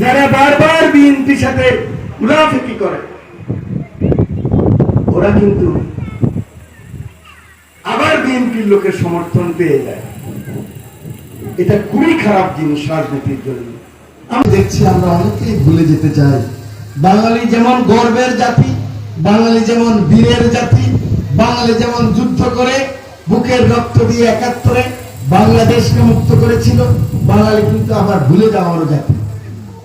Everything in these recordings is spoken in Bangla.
যারা বারবার বিএনপির সাথে করে, ওরা কিন্তু আবার বিএনপির লোকের সমর্থন পেয়ে যায়। এটা খুবই খারাপ জিনিস রাজনীতির জন্য। দেখছি আমরা ভুলে যেতে চাই। বাঙালি যেমন গর্বের জাতি, বাঙালি যেমন বীরের জাতি, বাঙালি যেমন যুদ্ধ করে, বুকের রক্ত দিয়ে একাত্তরে বাংলাদেশকে মুক্ত করেছিল। বাঙালি কিন্তু আবার ভুলে যাওয়ার জাতি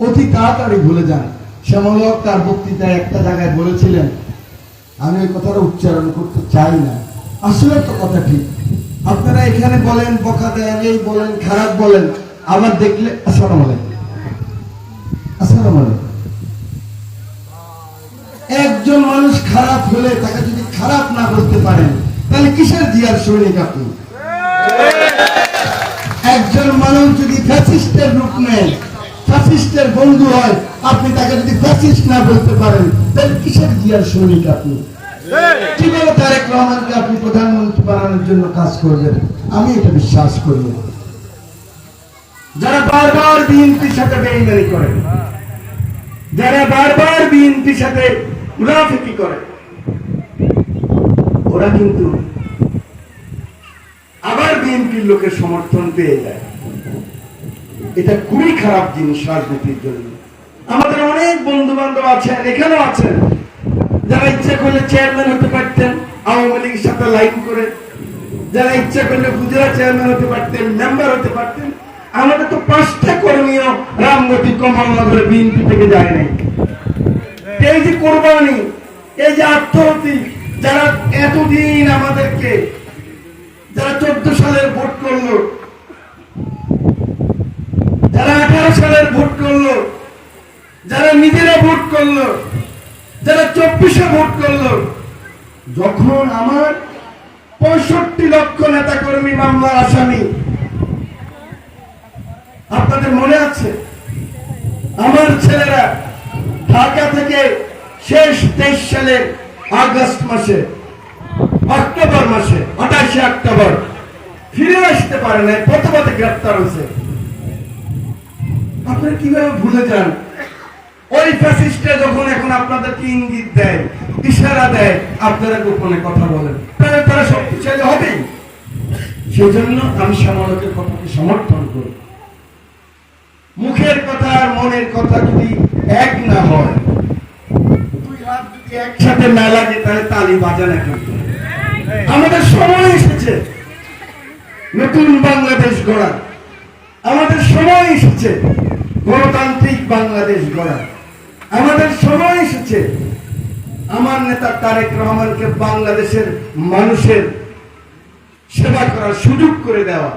অতি তাড়াতাড়ি ভুলে যান শ্যামলক তার বক্তৃতায় একটা জায়গায় বলেছিলেন, আমি ওই কথাটা উচ্চারণ করতে চাই না। আসলে তো কথা ঠিক। আপনারা এখানে বলেন, বকা দেন, এই বলেন, খারাপ বলেন, আবার দেখলে আসসালাম আলাইকুম। আসসালামু একজন মানুষ খারাপ হলে তাকে যদি খারাপ না করতে পারেন, তাহলে কিসের জিয়ার সৈনিক আপনি? একজন মানুষ যদি ফ্যাসিস্টের রূপ নেয়, ফ্যাসিস্টের বন্ধু হয়, আপনি তাকে যদি ফ্যাসিস্ট না বলতে পারেন, তাহলে কিসের জিয়ার সৈনিক আপনি? কীভাবে তারেক রহমানকে আপনি প্রধানমন্ত্রী বানানোর জন্য কাজ করবেন? আমি এটা বিশ্বাস করি যারা বারবার বিএনপির সাথে বেইমানি করে, যারা বারবার বিএনপির সাথে করে, ওরা কিন্তু আবার বিএনপির লোকের সমর্থন পেয়ে যায়। এটা খুবই খারাপ জিনিস রাজনীতির জন্য। আমাদের অনেক বন্ধু বান্ধব আছেন, এখানেও আছেন, যারা ইচ্ছা করলে চেয়ারম্যান হতে পারতেন, আওয়ামী লীগের সাথে লাইন করে। যারা ইচ্ছা করলে গুজরাট চেয়ারম্যান হতে পারতেন মেম্বার হতে পারতেন। আমাদের তো পাঁচটা কর্মীয় রামগতি কমলনগরে বিএনপি থেকে যায় নাই। এই যে কোরবানি, এই যে আত্মহতি যারা এতদিন আমাদেরকে, যারা চোদ্দ সালের ভোট করল যারা আঠারো সালের ভোট করল, যারা নিজেরা ভোট করল, যারা চব্বিশে ভোট করল, যখন আমার পঁয়ষট্টি লক্ষ নেতা কর্মী মামলার আসামি, আপনাদের মনে আছে? আমার ছেলেরা ঢাকা থেকে শেষ তেইশ সালের আগস্ট মাসে, অক্টোবর মাসে, আঠাশে অক্টোবর, ফিরে আসতে পারে না প্রথমতে গ্রেপ্তার হয়েছে। আপনারা কীভাবে ভুলে যান? ওই ফ্যাসিস্টে যখন এখন আপনাদেরকে ইঙ্গিত দেয়, ইশারা দেয়, আপনারা গোপনে কথা বলেন। তাহলে তারা শক্তিশালী হবেই সেজন্য আমি সমালোচকের কথাকে সমর্থন করি। মুখের কথা আর মনের কথা যদি এক না হয়, দুই হাত যদি একসাথে না লাগে, তাহলে তালি বাজা না কিন্তু আমাদের সময় এসেছে। নতুন বাংলাদেশ গড়া আমাদের সময় এসেছে। গণতান্ত্রিক বাংলাদেশ গড়া। আমাদের সময় এসেছে। আমার নেতা তারেক রহমানকে বাংলাদেশের মানুষের সেবা করার সুযোগ করে দেওয়া।